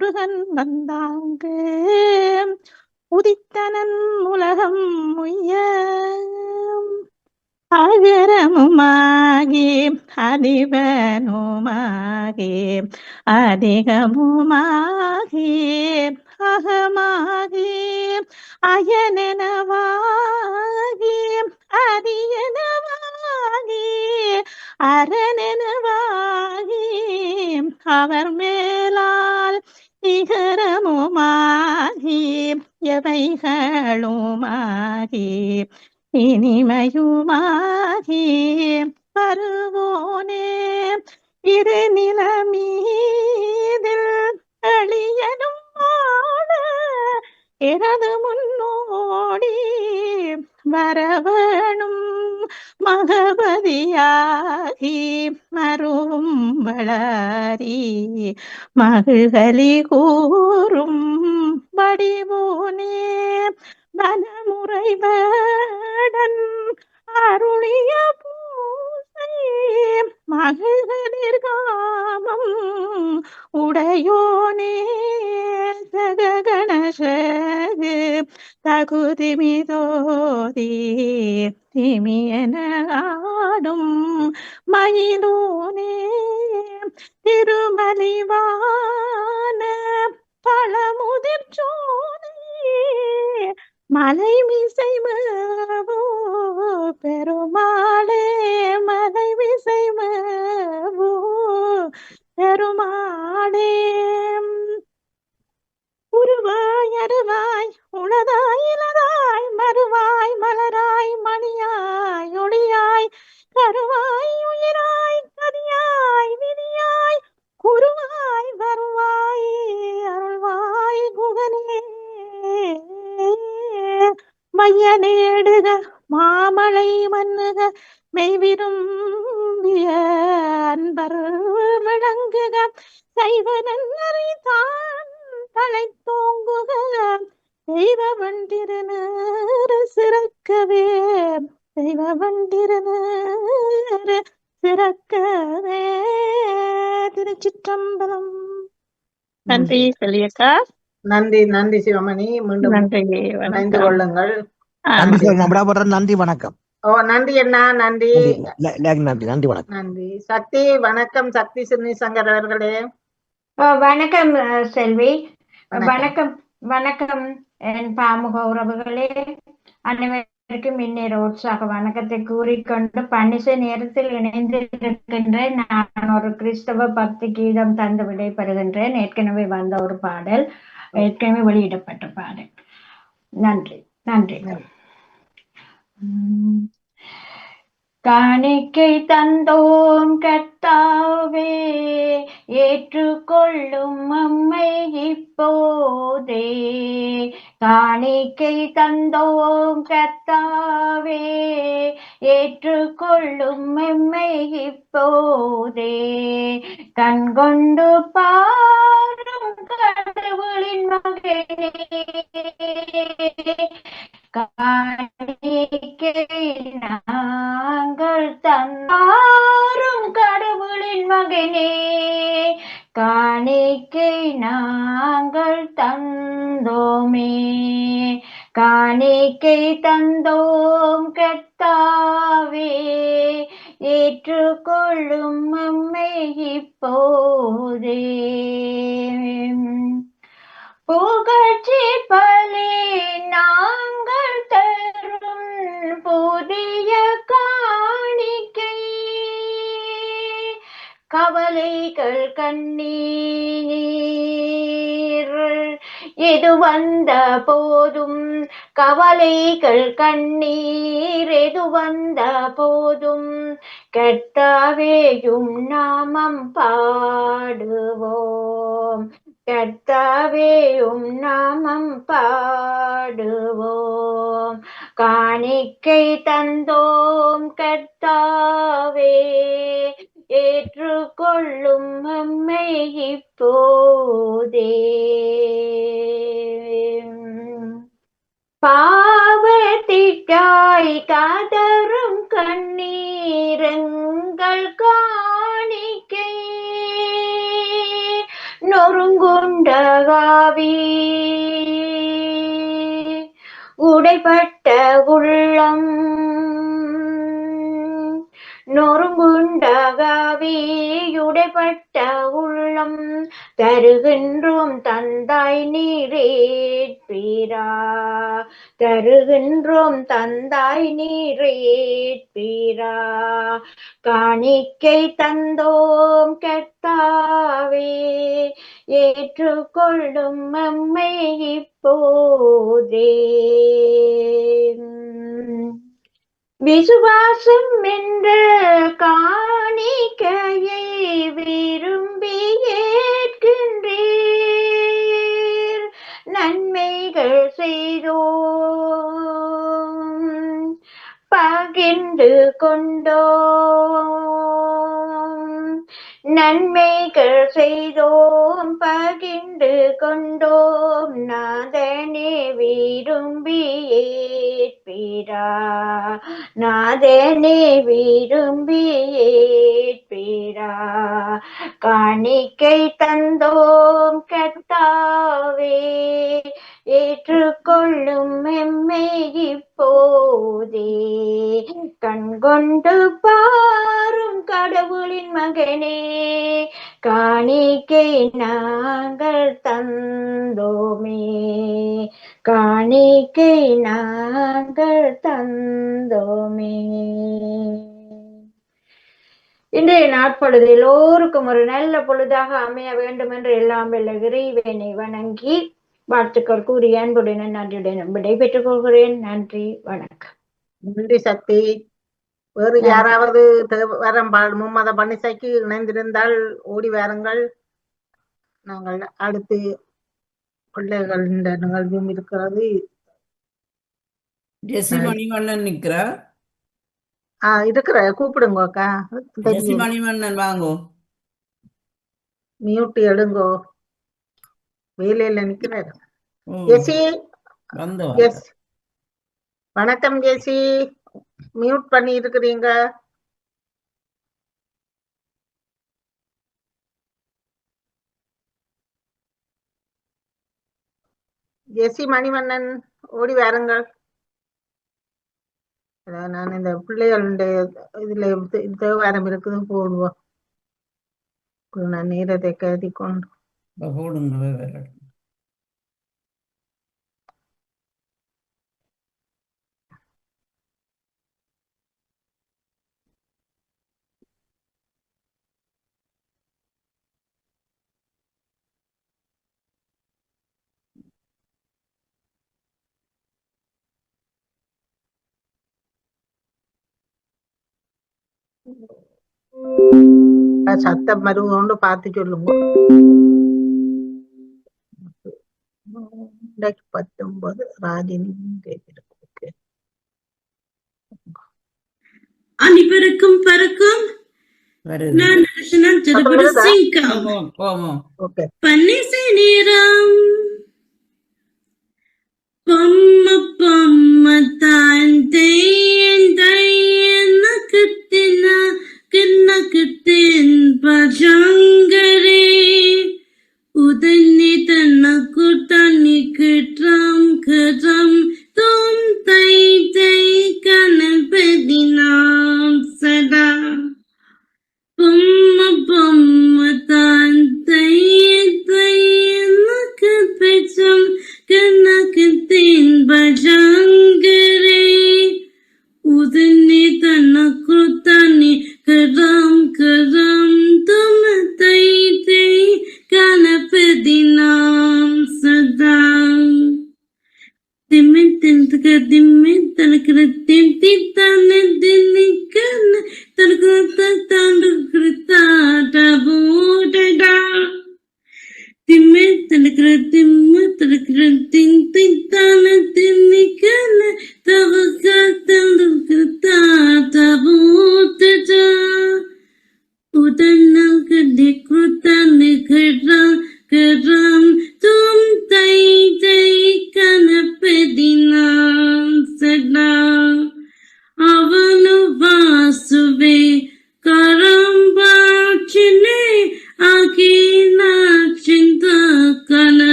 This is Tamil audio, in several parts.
முருகன் வந்தாங்கு. உதித்தனன் உலகம் முய்ய அகரமுமாகி அதிபனுமாகி அதிகமுமாகி அகமாகி அயனெனவாகி அதியனவாகி அரணெனவாகி அவர் மேலால் இகரமுமாகி எவைகளுமாகி இனிமையுமாகி வருவோனே இரு நிலமீதில் அழியனும் எனது முன்னோடி வரவனும் மகபதியாகி மரும் வளாரி. மகிழ்களி கூறும் வடிவோனே மனமுறைவடன். அருளிய மகளிர் காமம் உடையோனே சககணசகு தகுதி மிதோதி திமியன ஆடும் மயிலோனே திருமலிவான பழமுதிர் சோலை மலை மிசை மேவோ பெருமாளே பெருமானே உருவாய் அருவாய் உளதாய் இலதாய் மறுவாய் மலராய் மணியாய் ஒளியாய் கருவாய் உயிராய் கதியாய் விதியாய் குருவாய் வருவாய் அருள்வாய் குகனே. மைய நேடுக மாமலை மன்னுக மெய்விரும்பிய சைவ நன்னரை தான் தலை தோங்குக தெய்வ சிறக்கவே. தெய்வ வண்டிருநேறு சிறக்கவே. திருச்சிற்றம்பலம். நன்றி செல்லியக்கா. நன்றி நன்றி சிவமணி. மீண்டும் நன்றி இணைந்து கொள்ளுங்கள். நன்றி வணக்கம். ஓ நன்றி அண்ணா நன்றி. நன்றி நன்றி வணக்கம். நன்றி. சக்தி வணக்கம் சக்தி சிறுனி சங்கர் அவர்களே. வணக்கம் செல்வி. வணக்கம். வணக்கம் என் பாமுக உறவுகளே. அனைவருக்கும் இந்நேர உற்சாக வணக்கத்தை கூறிக்கொண்டு பன்னிசை நேரத்தில் இணைந்திருக்கின்றேன். நான் ஒரு கிறிஸ்தவ பக்தி கீதம் தந்து விடைபெறுகின்றேன். ஏற்கனவே வந்த ஒரு பாடல் ஏற்கனவே வெளியிடப்பட்ட பாடல். நன்றி நன்றி. காணிக்கை தந்தோம் கர்த்தாவே ஏற்றுக்கொள்ளும் அம்மை இப்போதே. காணிக்கை தந்தோம் கர்த்தாவே ஏற்றுக்கொள்ளும் எம்மை இப்போதே. கண்கொண்டு பாரும் கடவுளின் மகனே. காணிக்கை நாங்கள் தந்தாரும் கடவுளின் மகனே. காணிக்கை நாங்கள் தந்தோமே. காணிக்கை தந்தோம் கத்தாவே ஏற்றுக்கொள்ளும் அம்மை இப்போதே. புகழ்ச்சி பலி நாங்கள் தரும் புதிய காணிக்கை. கவலைகள் கண்ணீர். எது வந்த போதும் கவலைகள் கண்ணீர். எது வந்த போதும் கெட்டவேயும் நாமம் பாடுவோம். கர்த்தாவேயும் நாமம் பாடுவோம். காணிக்கை தந்தோம் கர்த்தாவே ஏற்றுக்கொள்ளும் அம்மை இப்போதே. பாவத்திட்டாய் காதரும் கண்ணீரங்கள் காணிக்கை நொறுங்குண்டகாவி. உடைப்பட்ட உள்ளம் நொறுங்குண்டகாவி. உடைப்பட்ட உள்ளம் தருகின்றோம் தந்தாய் நீரேற்பீரா தருகின்றோம் தந்தாய் நீரேற்பீரா காணிக்கை தந்தோம் கர்த்தாவே. ஏற்றுக்கொள்ளும் நம்மை இப்போதே. விசுவாசம் என்ற காணிக்கையை விரும்பி ஏற்கின்றீர். நன்மைகள் செய்தோம். பகிர்ந்து கொண்டோம். நன்மைகள் செய்தோம். பகிர்ந்து கொண்டோம். நாதனே விரும்பியே ஏற்பீரா நாதனே விரும்பி ஏற்பீரா காணிக்கை தந்தோம் கத்தாவே ஏற்றுக்கொள்ளும் எம்மை இப்போதே. கண்கொண்டு பாரும் கடவுளின் மகனே காணிக்கை நாங்கள் தந்தோமே. காணிக்கை நாங்கள் தந்தோமே. இன்றைய நாட்பொழுது எல்லோருக்கும் ஒரு நல்ல பொழுதாக அமைய வேண்டும் என்று எல்லாம் வெல்ல இறைவனை வணங்கி வாழ்த்துக்கள் கூறி அன்புடன் நன்றியுடன் விடைபெற்றுக் கொள்கிறேன். நன்றி வணக்கம். நன்றி சக்தி. வேறு. யாராவது வரம் மும்மத பணிசைக்கு இணைந்திருந்தால் ஓடி வாருங்கள். நாங்கள் அடுத்து பிள்ளைகள் இந்த நிகழ்வும் இருக்கிறது. மணிவண்ணன் நிக்கிறா? ஆஹ் இருக்கிற கூப்பிடுங்க அக்கா. ஜெசி மணிவண்ணன் வாங்கோ. மியூட்டி எடுங்கோ. வேலையில நிக்கிறாரு. ஜெசி. வணக்கம் ஜெசி. மியூட் பண்ணி இருக்கிறீங்க ஜெசி மணிவண்ணன் ஓடி வாருங்கள். நான் இந்த பிள்ளைகளுடைய இதுல தேவாரம் இருக்குது போடுவோம். நான் நேரத்தை கருதி கொண்டு. போடுங்க சத்தம் வருவோண்டு பார்த்து சொல்லுங்க. ரெண்டாயிரத்தி பத்தொன்பது ராஜினி ஓகே அனைவருக்கும் பறக்கும் வருது. நான் நரசனன் திருப்பதி வருதா? சிங்கம் பன்னிசை நேரம். பொம்ம பொம்ம தான் தேன் தையன் நகத்தின கிண்ணகத்தின் பஜங்கரே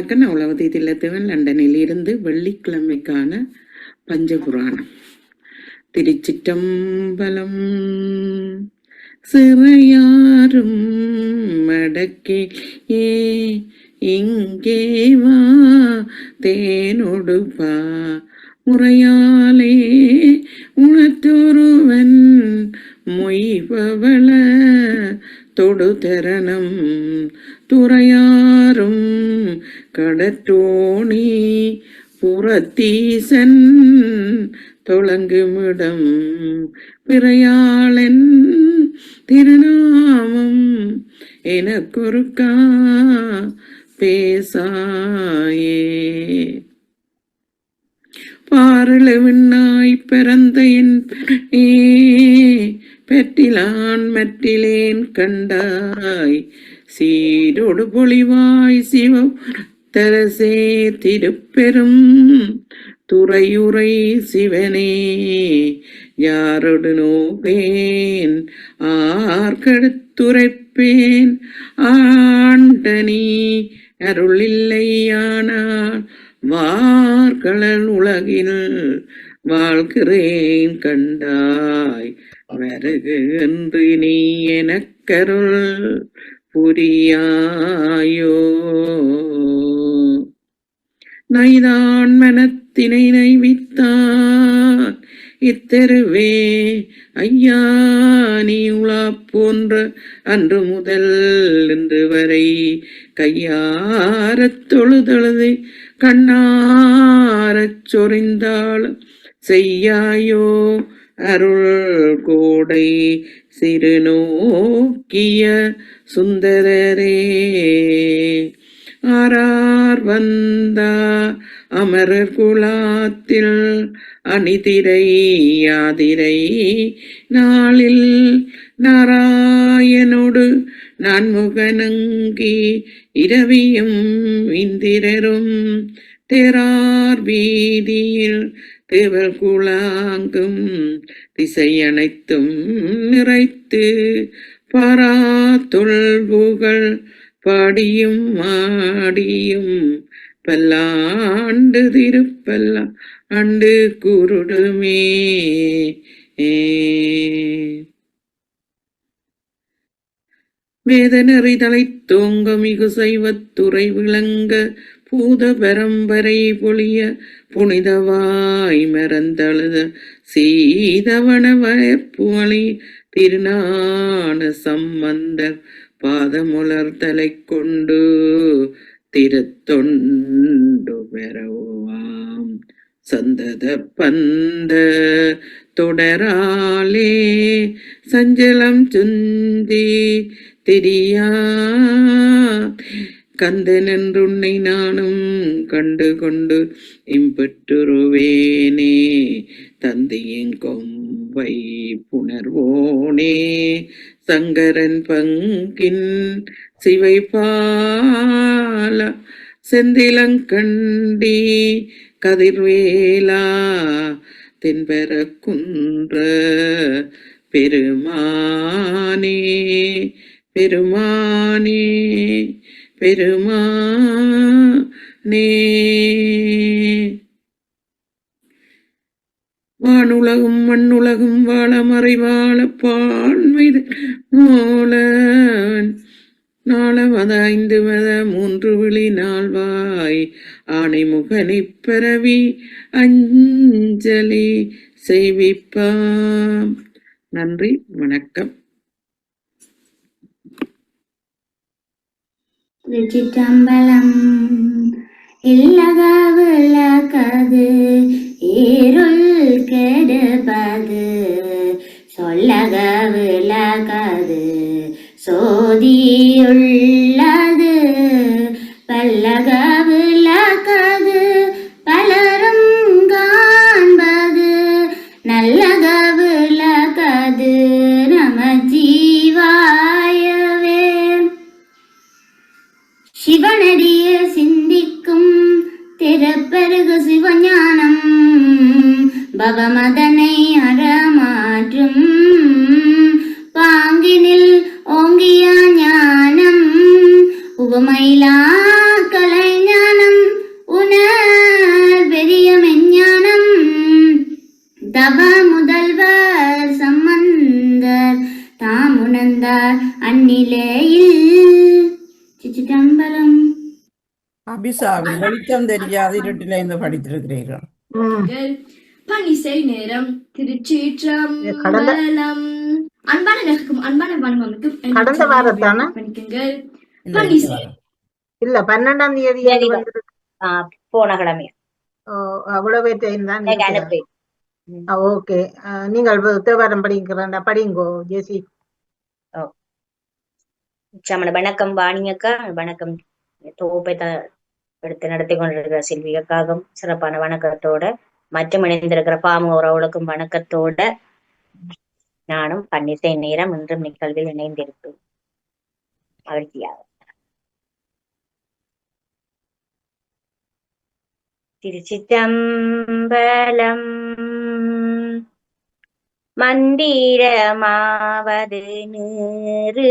வணக்கம் நான் உளவதி தில்லத்துவன் லண்டனில் இருந்து வெள்ளிக்கிழமைக்கான பஞ்சபுராணம். திருச்சிட்டம்பலம் சிறையாரும் மடக்கே ஏ இங்கே வா தேனொடுப்பா முறையாலே உணத்தொருவன் மொய்பவள தொடுதரணம் துறை கடற்றோணி புறத்தீசன் தொழங்குமிடம் பிறையாளன் திருநாமம் எனக்கொருக்கா பேசாயே. பாரளவின்னாய் பிறந்த என் பெண்ணே, பெற்றிலான் மெற்றிலேன் கண்டாய். சீரோடு பொழிவாய் சிவ தரசே திருப்பெரும் துறையுரை சிவனே யாரொடு நோவேன்? ஆர்கடுத்துரைப்பேன் ஆண்டனி அருளில்லையானால் வார்களல் உலகில் வாழ்கிறேன் கண்டாய். வருகு என்று நீ எனக்கருள் புரியாயோ? நைதான் மனத்தினை நைவித்தான். இத்தெருவே ஐயா நீ உலா போன்ற அன்று முதல் இன்று வரை கையாரத் தொழுதழுது கண்ணாரச் சொறிந்தாள் செய்யாயோ அருள் கோடை சிறுநோக்கிய சுந்தரரே. ஆரார் வந்தா அமரர் குலாத்தில் அணிதிரை யாதிரை. நாளில் நாராயணோடு நான்முகனங்கி இரவியும் இந்திரரும் தெரார் வீதியில் தேவல் குழாங்கும் திசையனைத்தும் நிறைத்து பரா தொல்புகள் பாடியும் ஆடியும் பல்லாண்டு திருப்பல்லா அண்டு குருடுமே. வேதனறி தலை தோங்க மிகு சைவத்துறை விளங்க பூத பரம்பரை பொழிய புனிதவாய் மறந்தழுத சீதவன வயப்புவழி திருநான சம்பந்தர் பாதமுலர்தலை கொண்டு திருத்தொண்டு பெறவாம் சந்தத பந்த தொடராலே சஞ்சலம் சுந்தி தெரியா. கந்தனென்றுன்னை நானும் கண்டு கொண்டு இம்பெற்றுருவேனே தந்தையின் கொம்பை புணர்வோனே. சங்கரன் பங்கின் சிவை பால செந்திலங்கண்டி கதிர்வேலா தென்பெற குன்ற பெருமானே. பெருமானே பெருமானே. வானுலகும் மண்ணுலகும் வாழ மறைவாழ பான்மைது மூலன். நாள மத ஐந்து மத மூன்று விழி நாள்வாய் ஆணை முகனைப் பரவி அஞ்சலி செய்விப்பாம். நன்றி வணக்கம். திருச்சிற்றம்பலம் இல்லக விளக்கது இருள் கெடுப்பது சொல்லக விளக்கது சோதியுள்ளது. பல்லக அபிசாவி வெளிச்சம் தெரியாது இருட்டில இருந்து படித்திருக்கிறீர்கள். ம். பனிசை நேரம் திருச்சிற்றம்பலம் அன்பான நேருக்கும் அன்பான என் கடந்த வாரத்தானா? பண்ணிக்கங்கள். வாரம். இல்ல பன்னெண்டாம் தேதி போன கிழமை. அவ்வளவு ஓகே. நீங்கள் தேவாரம் படிக்கிறேன்டா படிங்கோ ஜெசி சமண வணக்கம் வாணியக்கா. வணக்கம் தொகுப்பை த எடுத்து நடத்தி கொண்டிருக்கிற செல்வியக்காகவும் சிறப்பான வணக்கத்தோட மற்றும் இணைந்திருக்கிற பாம உறவுகளுக்கும் வணக்கத்தோட நானும் பன்னிசை நேரம் இன்றும் நிகழ்வில் இணைந்திருப்பேன். மகிழ்ச்சியாக. திருச்சித்தம்பலம் மந்திரமாவது நீரு.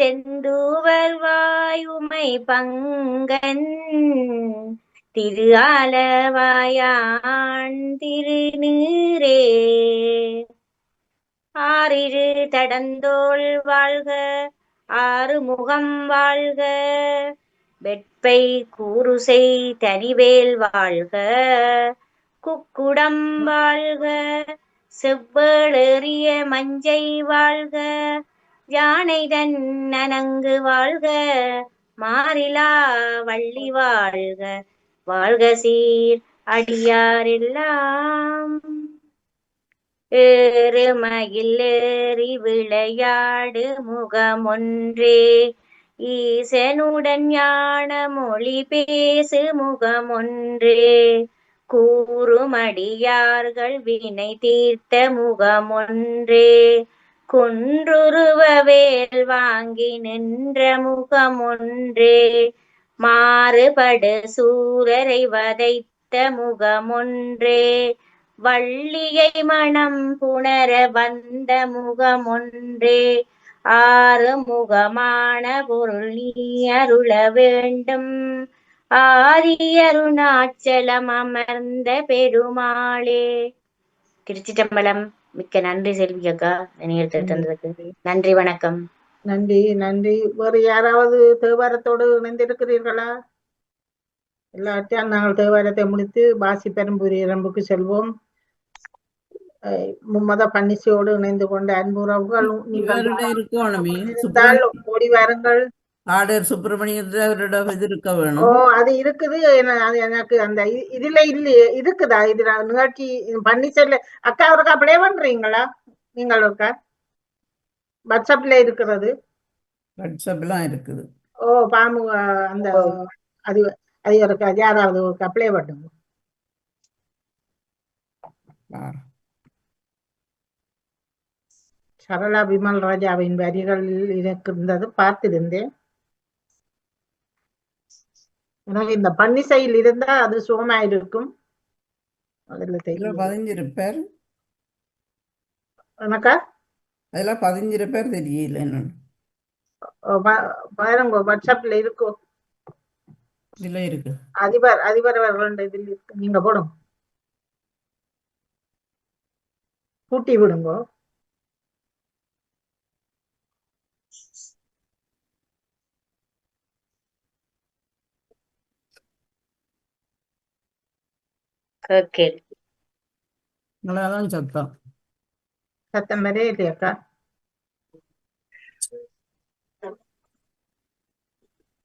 செந்தூவர் வாயுமை பங்கன் திரு ஆலவாயான் திருநீரே ஆறிரு தடந்தோள் வாழ்க ஆறு முகம் வாழ்க வெட்பை கூறுசை தனிவேல் வாழ்க குக்குடம் வாழ்க செவ்வேளேறிய மஞ்சை வாழ்க யானை தன்னங்கு வாழ்க மாறிலா வள்ளி வாழ்க. வாழ்க சீர் அடியாரெல்லாம். ஏறுமயில் ஏறி விளையாடு முகமொன்றே. ஈசனுடன் ஞான மொழி பேசு முகமொன்றே. கூறுமடியார்கள் வினை தீர்த்த முகமொன்றே. குன்றுருவ வேல் வாங்கி நின்ற முகமொன்றே. மாறுபடு சூரரை வதைத்த முகமொன்றே. வள்ளியை மனம் புணர வந்த முகமொன்றே. ஆறு முகமான பொருள் நீ அருள வேண்டும். ஆரியருணாச்சலம் அமர்ந்த பெருமாளே. திருச்சிட்டம்பலம் மிக்க நன்றி செல்வி அக்கா நேரத்தை தந்ததுக்கு நன்றி வணக்கம். நன்றி நன்றி. வேறு யாராவது தேவாரத்தோடு இணைந்திருக்கிறீர்களா? எல்லாத்தையும் நாங்கள் தேவாரத்தை முடித்து பாசி பெரும்பூரி இரம்புக்கு செல்வோம். மும்மத பன்னிசையோடு இணைந்து கொண்ட அன்புறவுகள் நீங்கள் ஓடி வாருங்கள். ஆடர் சுப்பிரமணியத்தவரோட இது இருக்க ஓ வேணும் அது இருக்குது. எனக்கு அந்த இதுல இல்லையே. இருக்குதா? இதுல நிகழ்ச்சி பன்னிசைல அக்கா ஒருக்கா ப்ளே பண்றீங்களா? நீங்கள் ஒருக்கா? வாட்ஸ்அப்ல இருக்கிறது. வாட்ஸ்அப்லாம் இருக்குது. ஓ பாமு அந்த அது அது ஒருக்கா யாராவது ஒருக்கா ப்ளே பண்ணுங்க. சரளா விமல் ராஜாவின் வரிகள் இருக்கின்றது பார்த்திருந்தேன். எனக்கு இந்த பன்னிசையில் இருந்தா அது சுகமா இருக்கும் அதுல தெரியும் பதிஞ்சிருப்பார். எனக்கா அதுல பதிஞ்சிருப்பார் தெரியல பாருங்க வாட்ஸ்அப்ல இருக்கும் இதுல இருக்கு. அதிபர் அதிபர் அவர்கள் இதில் இருக்கு. நீங்க போடுங்க. கூட்டி விடுங்க. ஓகே இவ்வளவுதான் சத்தம் சத்தம் வரே இல்லையாக்கா